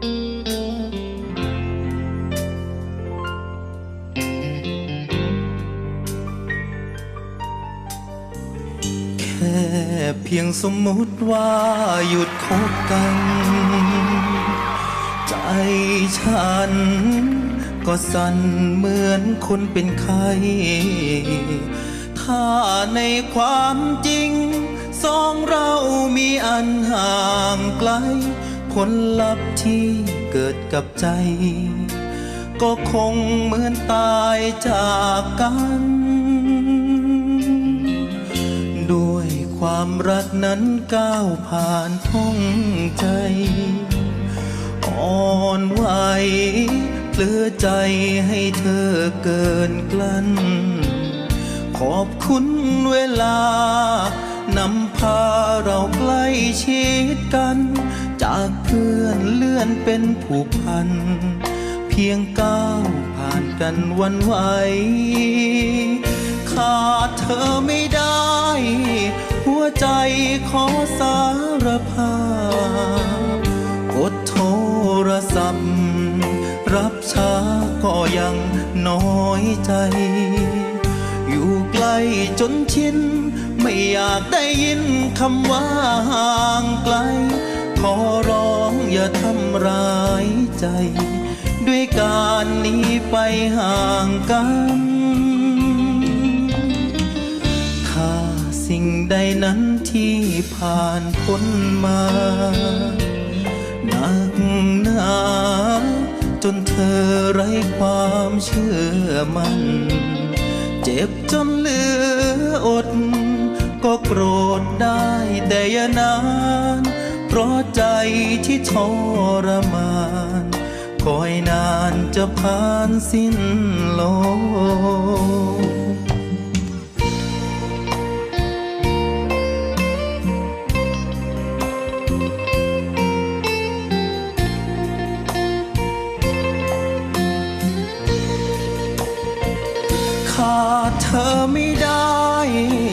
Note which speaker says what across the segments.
Speaker 1: แค่เพียงสมมุติว่าหยุดคบกัน ใจฉันก็สั่นเหมือนคนเป็นไข้ถ้าในความจริง สองเรามีอันห่างไกล ผลลัพธ์ที่เกิดกับใจ ก็คงเหมือนตายจากกัน ด้วยความรักนั้นก้าวผ่านท้องใจ อ่อนไหวเปลือใจให้เธอเกินกลั้น ขอบคุณเวลา นำพาเราใกล้ชิดกัน จากเพื่อนเลื่อนเป็นผูกพัน เพียงก้าวผ่านกันวันไหว ขาดเธอไม่ได้ หัวใจขอสารภาพกดโทรศัพท์ รับช้าก็ยังน้อยใจ อยู่ใกล้จนชิน ไม่อยากได้ยินคำว่าห่างไกล ขอร้องอย่าทำร้ายใจ ด้วยการหนี้ไปห่างกันถ้าสิ่งใดนั้นที่ผ่านพ้นมาหนักหนาจนเธอไร้ความเชื่อมัน เจ็บจนเหลืออด ก็โกรธได้แต่อย่านาน เพราะใจที่ทรมานคอยนานจะผ่านสิ้นโลกขาดเธอไม่ได้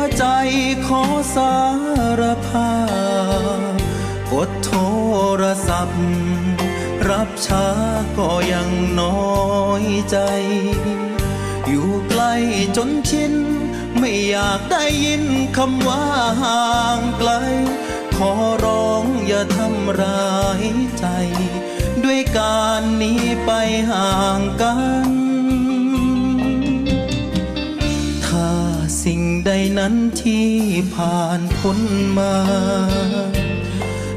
Speaker 1: วใจขอสารภาพกดโทรศัพท์ รับช้าก็ยังน้อยใจ อยู่ใกล้จนชินไม่อยากได้ยินคำว่าห่างไกล ขอร้องอย่าทำร้ายใจ ด้วยการหนี้ไปห่างกัน สิ่งใดนั้นที่ผ่านพ้นมา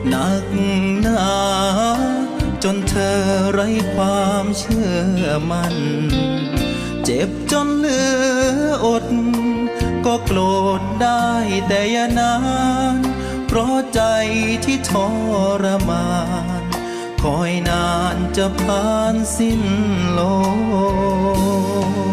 Speaker 1: หนักหนาจนเธอไร้ความเชื่อมัน่น เจ็บจนเหลืออด ก็โกรธได้แต่อย่านาน เพราะใจที่ทรมาน คอยนานจะผ่านสิ้นโลก